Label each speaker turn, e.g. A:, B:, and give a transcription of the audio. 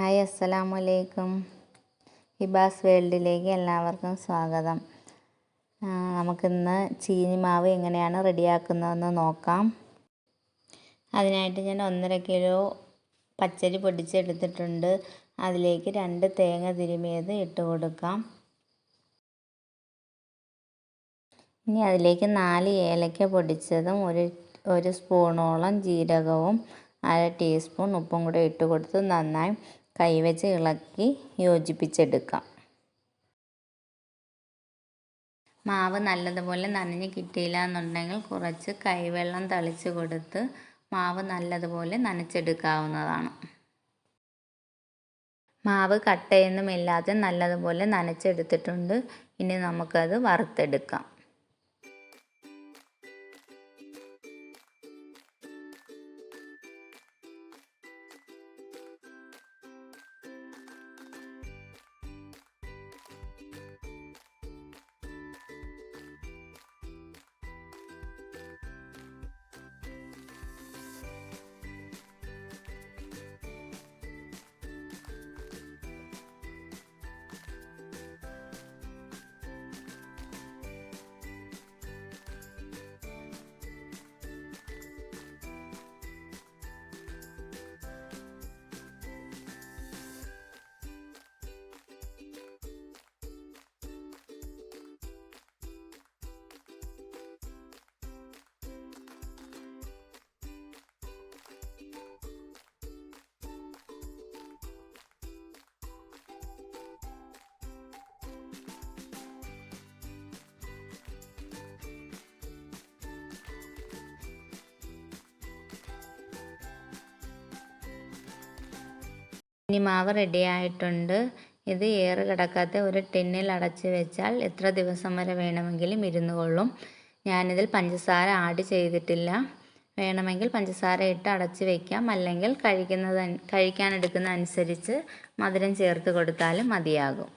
A: Hi അസ്സലാമു അലൈക്കും ഹിബാസ് വേൾഡിലേക്ക് എല്ലാവർക്കും സ്വാഗതം. നമുക്കിന്ന് ചീനി മാവ് എങ്ങനെയാണ് റെഡിയാക്കുന്നതെന്ന് നോക്കാം. അതിനായിട്ട് ഞാൻ ഒന്നര കിലോ പച്ചരി പൊടിച്ചെടുത്തിട്ടുണ്ട്. അതിലേക്ക് രണ്ട് തേങ്ങ തിരുമിയത് ഇട്ട് കൊടുക്കാം. ഇനി അതിലേക്ക് നാല് ഏലക്ക പൊടിച്ചതും ഒരു ഒരു സ്പൂണോളം ജീരകവും അര ടീസ്പൂൺ ഉപ്പും കൂടെ ഇട്ട് കൊടുത്ത് നന്നായി കൈവച്ച് ഇളക്കി യോജിപ്പിച്ചെടുക്കാം. മാവ് നല്ലതുപോലെ നനഞ്ഞ് കിട്ടിയില്ല എന്നുണ്ടെങ്കിൽ കുറച്ച് കൈവെള്ളം തളിച്ച് കൊടുത്ത് മാവ് നല്ലതുപോലെ നനച്ചെടുക്കാവുന്നതാണ്. മാവ് കട്ടയൊന്നുമില്ലാതെ നല്ലതുപോലെ നനച്ചെടുത്തിട്ടുണ്ട്. ഇനി നമുക്കത് വറുത്തെടുക്കാം. ഇനി മാവ് റെഡി ആയിട്ടുണ്ട് ഇത് ഏറ് കിടക്കാത്ത ഒരു ടിന്നിൽ അടച്ച് വെച്ചാൽ എത്ര ദിവസം വരെ വേണമെങ്കിലും ഇരുന്ന് കൊള്ളും ഞാനിതിൽ പഞ്ചസാര ആഡ് ചെയ്തിട്ടില്ല. വേണമെങ്കിൽ പഞ്ചസാര ഇട്ട് അടച്ച് വയ്ക്കാം അല്ലെങ്കിൽ കഴിക്കുന്നത് കഴിക്കാൻ എടുക്കുന്ന അനുസരിച്ച് മധുരം ചേർത്ത് കൊടുത്താലും മതിയാകും.